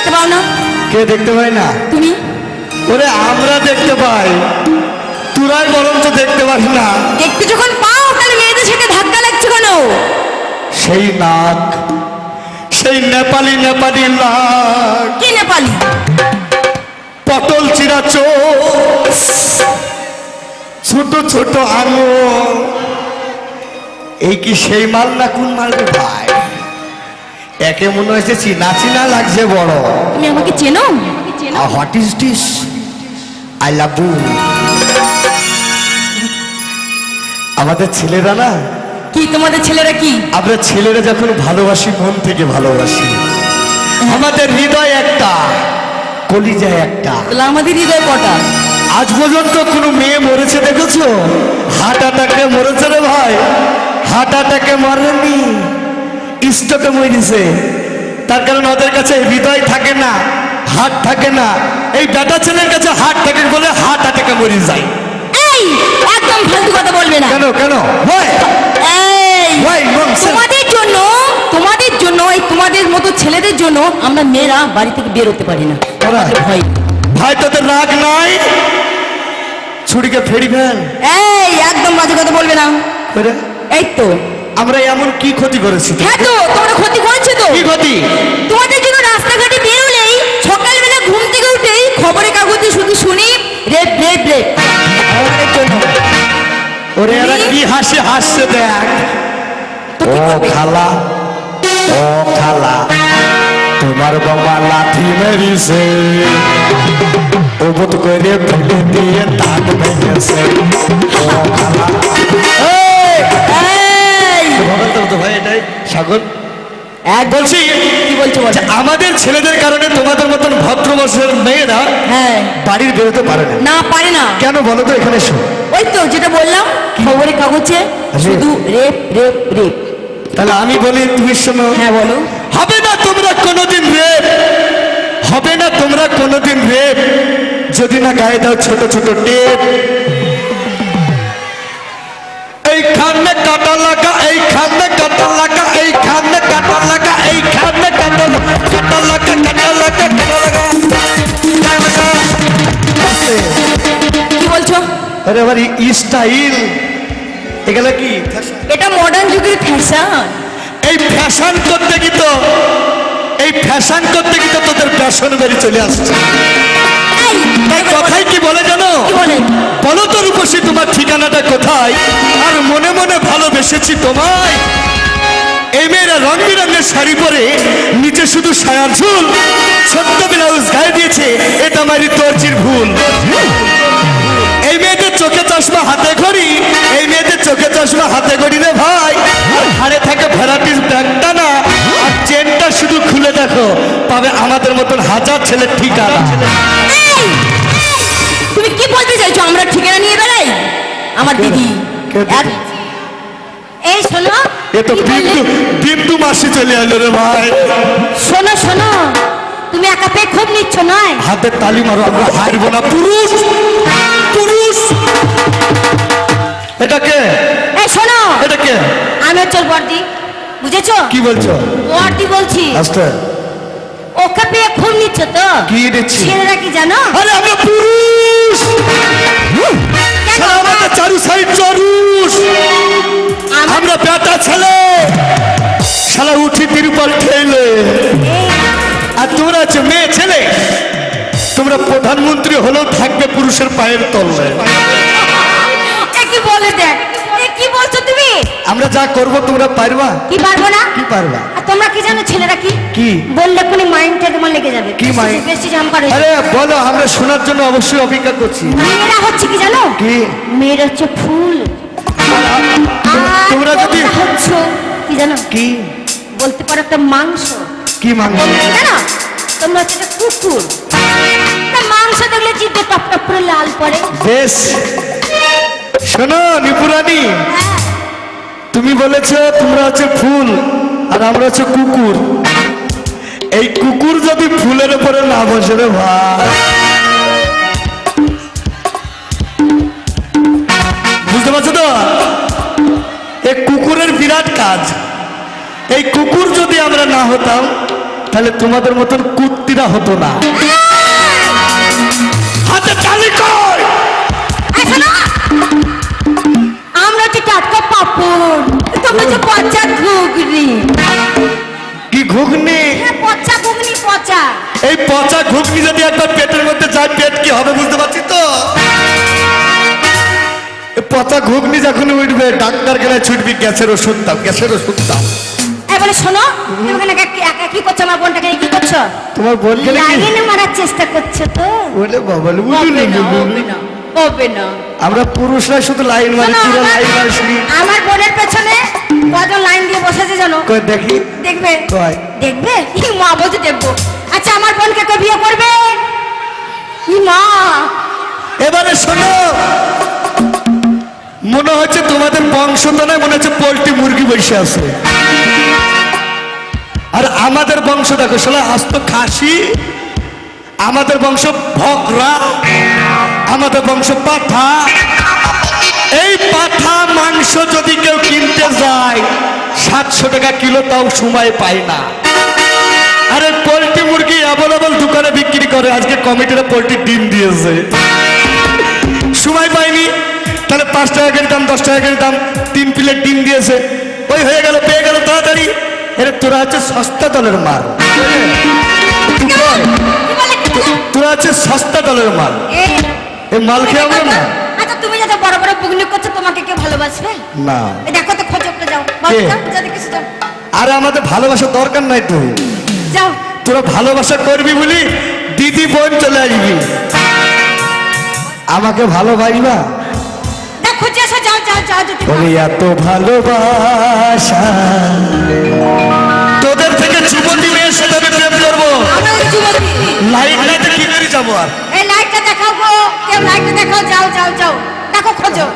দেখতে পাও না? কে দেখতে পায় না? তুমি? ওরে আমরা দেখতে পাই। তোরাই বরঞ্চ দেখতে পাস না। দেখতে যখন পাও তাহলে মেয়েদের সাথে ধাক্কা লাগছে কেন? সেই নাক সেই নেপালি নেপালি নাক। কি নেপালি? পটল চিরা চোখ ছোট ছোট আঙুল। এই কি সেই মাল না কোন মাল ভাই? একে মনে হয়েছে চিনা চিনা লাগছে বড়। তুমি আমাকে চেনো? What is this I love you আমাদের ছেলেরা না? কি তোমাদের ছেলেরা কি? আমরা ছেলেরা যখন ভালোবাসি মন থেকে ভালোবাসি। আমাদের হৃদয় একটা কলিজা একটা। তাহলে আমাদের হৃদয় কটা? আজ পর্যন্ত কোনো মেয়ে মরেছে দেখেছ? হার্ট অ্যাটাকে মরেছে রে ভাই। হার্ট অ্যাটাকে মরেনি। স্ট্রোকে মরেছে। তার কারণ ওদের কাছে হৃদয় থাকে না হার্ট থাকে না। এই বেটা ছেলের কাছে হার্ট থাকে বলে হার্ট অ্যাটাকে মরে যায়। এই একদম ফালতু কথা বলবে না। কেন কেন? এই? তোমাদের জন্য তোমাদের জন্য এই তোমাদের মতো ছেলেদের জন্য আমরা মেয়েরা বাড়ি থেকে বের হতে পারি না। ভয়। ভাই তোদের রাগ নাই? ছুরিকে ফেরি ফেল এই একদম বাজে কথা বলবে না। এই তো আমরা এমন কি ক্ষতি করেছি? হ্যাঁ তো তোমরা ক্ষতি করেছ তো। কি ক্ষতি? তোমাদের জন্য রাস্তাঘাটে বেরোলেই সকালবেলা ঘুম থেকে উঠেই খবরের কাগজে শুধু শুনি রেপ রেপ রেপ আমাদের জন্য। ওরে এরা কি হাসি হাসছে দেখ। ও খালা ও খালা তোমার বাবা লাঠি মেরিছে। ও বোধ করে ফেলে দিয়ে তাক ভেঙেছে। ও খালা। তো ভাই এটাই। সাগর? এক বলছি কি বলছো বলো? যে আমাদের ছেলেদের কারণে তোমাদের মতন ভদ্রবর্ষের মেয়েরা হ্যাঁ। বাড়ির বেরোতে পারে না। না পারে না। কেন বলো তো এখানে শো ওই তো যেটা বললাম খবরের কাগজে শুধু রেপ রেপ রেপ। তাহলে আমি বলি তুমি শোনো। হ্যাঁ বলো। হবে না তোমরা কোনোদিন রেপ। হবে না তোমরা কোনোদিন রেপ। যদি না গায়ে দাও ছোট ছোট টেপ। এই খানে কাটা লাগা এই খানে কাটা লাগা এই খানে কাটা লাগা এই খানে কাটা লাগা কাটা লাগা কাটা লাগা কাটা লাগা। কি বলছো? আরে আবার স্টাইল এগুলো কি? এটা মডার্ন যুগের ফ্যাশন এই ফ্যাশন করতে কি তো এই ফ্যাশন করতে কি তোদের ফ্যাশন বেরি চলে আসছে। তাই কথাই কি বলে জানো? বলো? তো রূপসী তোমার ঠিকানাটা কোথায়? আর মনে মনে ভালোবেসেছি তোমায়। এই মেয়েরা রং বেরঙের শাড়ি পরে নিচে শুধু সায়ার ঝুল। ছোট্ট ব্লাউজ গায়ে দিয়েছে এটা আমারই তোরচির ভুল। এই মেয়েদের চোখে চশমা হাতে ঘড়ি। এই মেয়েদের চোখে চশমা হাতে ঘড়ি রে ভাই। আর হাড়ে থাকে ভ্যারাইটিস ব্যাগটা না আর চেনটা শুধু খুলে দেখো পাবে আমাদের মতন হাজার ছেলের ঠিকানা। কি বলতে চাইছো? আমরা ঠিকানা নিয়ে বেড়াই? আমার দিদি। কে এই শোনো এ তো বিন্দু বিন্দু মাসি চলে এলো রে ভাই। শোনো শোনো তুমি একা পেয়ে খুব নিচ্ছ নয়? হাতে তালি মারো আমরা হারবো না। পুরুষ পুরুষ। এটাকে এই শোনো এটাকে আমি হচ্ছে বর্দি বুঝেছ? কি বলছো? বর্দি বলছি। আস্তে। ওকে পেয়ে খুব নিচ্ছ তো? কি দিচ্ছি ছেলেরা কি জানো? আরে আমরা পুরুষ! কেন? আমাদের চারু সাইড আমার- আমরা বেটা ছেলে। সারা উঠি তিরুপাল ঠেলে আর তোমরা হচ্ছে মেয়ে ছেলে। তোমরা প্রধানমন্ত্রী হলেও থাকবে পুরুষের পায়ের তলে। বলে দেখ? এ কি বলছো তুমি? আমরা যা করব তোমরা পারবা? কি পারব না? কি পারবা? কি জানো ছেলেরা কি? কি? বললে কোনি মাইন্ডটা তোমার লেগে যাবে। কি mind? বেশি জাম্পার হয়ে আরে বলো আমরা শোনার জন্য অবশ্যই অপেক্ষা করছি। মেয়েরা হচ্ছে কি জানো? কি? মেয়েরা হচ্ছে ফুল। তোমরা যদি- হচ্ছে কি জানো? কি? বলতে পারো একটা মাংস। কি মাংস? জানো? তোমরা হচ্ছে একটা কুকুর। মাংস দেখলে জিভে টপ টপ করে লাল পড়ে। বেশ। শোনো নিপুরানি হ্যাঁ। তুমি বলেছ তোমরা হচ্ছে ফুল। আর আমরা হচ্ছে কুকুর। এই কুকুর যদি ফুলের উপরে না বসে রে ভাই। বুঝতে পারছ তো? এই কুকুরের বিরাট কাজ। এই কুকুর যদি আমরা না হতাম, তাহলে তোমাদের মতন কুত্তিরা হতো না। হাতে কই? আমরা কি টাটকা পাপড় হচ্ছে পচা ঘুগনি। কি ঘুগনি? হ্যাঁ পচা ঘুগনি পচা। এই পচা ঘুগনি যদি একবার পেটের মধ্যে যায় পেট কি হবে বুঝতে পারছি তো? পচা ঘুগনি যখন উঠবে ডাক্তার গেলে ছুটবি গ্যাসের ওষুধ দাও গ্যাসের ওষুধ দাও। এবারে শোনো তুমি ওখানে একা- কি করছ? আমার বোনটাকে কি করছ? তোমার বোন গেলে কি? মারার চেষ্টা করছ তো। বলে বাবা না হবে না হবে না। আমরা পুরুষরা শুধু লাইন মারি শোনো, পুরো লাইন মারি। আমার বোনের পেছনে কজন লাইন দিয়ে বসেছে জানো? কই দেখি। দেখবে? কয়? দেখবে? ই মা বলছে দেখব। আচ্ছা আমার বোনকে কে বিয়ে করবে? ই মা। এবারে শোনো মনে হচ্ছে তোমাদের বংশ তো নয় মনে হচ্ছে পোল্ট্রি মুরগি বসে আছে। আর আমাদের বংশ দেখো শালা আস্ত খাসি আমাদের বংশ ভকরা আমাদের বংশ পাঠা। এই পাঠা মাংস যদি কেউ কিনতে যায় সাতশো টাকা কিলো তাও সময় পায় না। আরে পোলট্রি মুরগি অ্যাভেলেবল দোকানে বিক্রি করে আজকে কমিটিরা পোলট্রি ডিম দিয়েছে। সময় পাইনি তাহলে পাঁচ টাকা করে দাম দশ টাকা করে দাম তিন প্লেট ডিম দিয়েছে। ওই হয়ে গেল পেয়ে গেল তাড়াতাড়ি। এরে তোরা হচ্ছে সস্তা দলের মাল। তোরা হচ্ছে সস্তা দলের মাল। এই মাল খেয়ে আমরা না। আচ্ছা তুমি যাতে বড় বড় পুগনি করছ তোমাকে কে ভালোবাসবে? না। দেখো তো খোঁজ করে যাও। বাবু যাতে কিছু যাও। আর আমাদের ভালোবাসার দরকার নাই তো। যাও। তোরা ভালোবাসা করবি বলি দিদি বোন চলে আসবি। আমাকে ভালোবাসবা? এত ভালোবাসা। তোদের থেকে যুবতী মেয়ের সাথে আমি প্রেম করব। লাইট লাইটে কি করে যাব আর? গো কেউ দেখাও যাও যাও যাও। দেখো খোঁজো।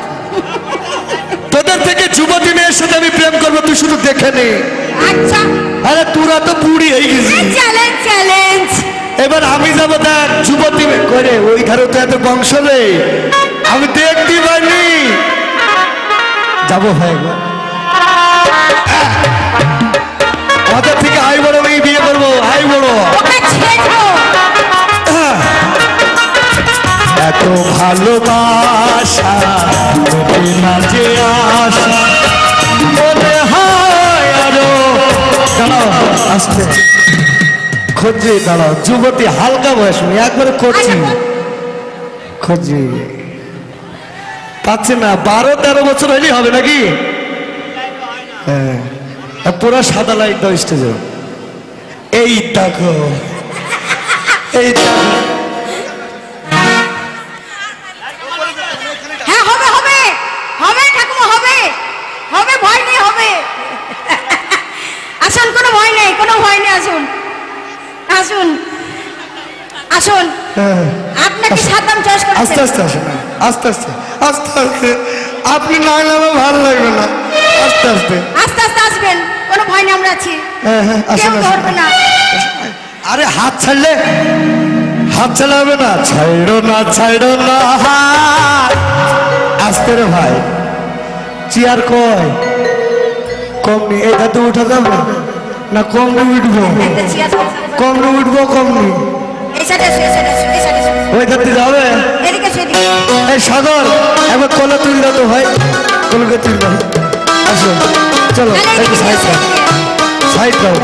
তোদের থেকে যুবতী মেয়ের সাথে আমি প্রেম করব তুই শুধু দেখে নে। আচ্ছা। আরে তোরা তো বুড়ি হয়ে গেছি চ্যালেঞ্জ চ্যালেঞ্জ এবার আমি যাব দেখ যুবতী মেয়ে। করে ওই ঘরে তো এত বংশ নেই আমি দেখতে পাইনি। যাব ভাই গো ওদের থেকে আই বড় মেয়ে বিয়ে করব আই বড়। এত ভালোবাসা মাঝে আসা। মনে হয় আরও দাঁড়াও আসতে। খোঁজে দাঁড়াও যুবতী হালকা বয়স মেয়ে একবারে করছি। আচ্ছা, খোঁজে। পাচ্ছে না বারো তেরো বছর হলেই হবে নাকি? হ্যাঁ পুরো সাদা লাইট দাও স্টেজে। এই দেখো এই দেখো। আসুন। আসুন। আসুন। হ্যাঁ। আপনাকে সাদ্দাম চয়েস আস্তে আস্তে আসেন। আস্তে আস্তে। আস্তে আস্তে। আপনি না আমার ভালো লাগবে না। আস্তে আস্তে। আস্তে আস্তে আসবেন। কোনো ভয় নেই আমরা আছি। হ্যাঁ হ্যাঁ আসেন ধরবে না। আরে হাত ছাড়লে? হাত চালাবে না? ছাইড়ো না ছাইড়ো না। আস্তে রে ভাই। চেয়ার কয় কম নি এই ধাতে উঠা যাবে না কম উঠবো। কম উঠবো কম ওই ধরতে যাবে? এই সাগর, একবার কলা তুল তো ভাই। কলকাতা তুল দাও। আসো, চলো সাইড সাইড দাও।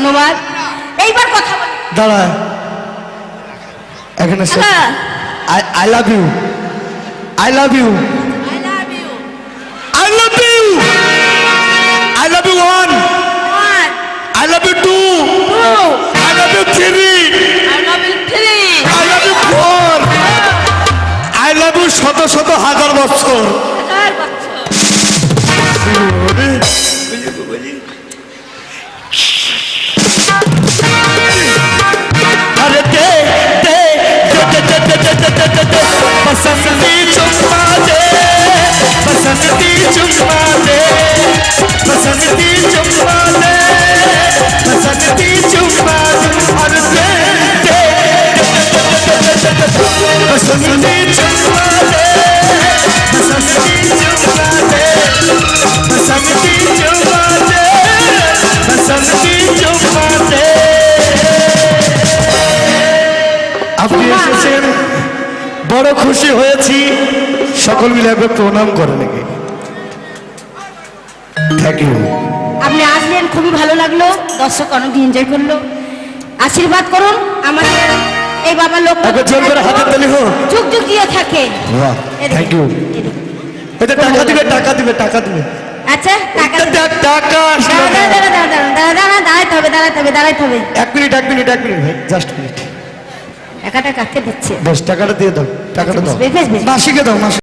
ধন্যবাদ। এইবার কথা দাঁড়া। এখানে I love you I love you I love you I love you I love you one Basanti चुम्मा दे बसंती चुम्मा दे बसंती चुम्मा दे बसंती चुम्मा दे সকল মিলে একবার প্রণাম করে নাকি থ্যাংক ইউ আপনি আসলেন খুবই ভালো লাগল। দর্শক অনেক এনজয় করল। আশীর্বাদ করুন আমাদের এই বাবা লোক জোর করে হাতের তালি হোক। যুগ যুগ দিয়ে থাকে। বাহ থ্যাংক ইউ এটা টাকা দিবে টাকা দিবে টাকা দিবে। আচ্ছা টাকা টাকা দাঁড়া দাঁড়া দাঁড়া দাঁড়া দাঁড়া দাঁড়া দাঁড়াতে হবে এক মিনিট এক মিনিট এক মিনিট ভাই জাস্ট মিনিট টাকাটা কাটতে দিচ্ছে? বেশ টাকাটা দিয়ে দাও টাকাটা দাও। বেশ, বেশ। মাসিকে দাও মাসি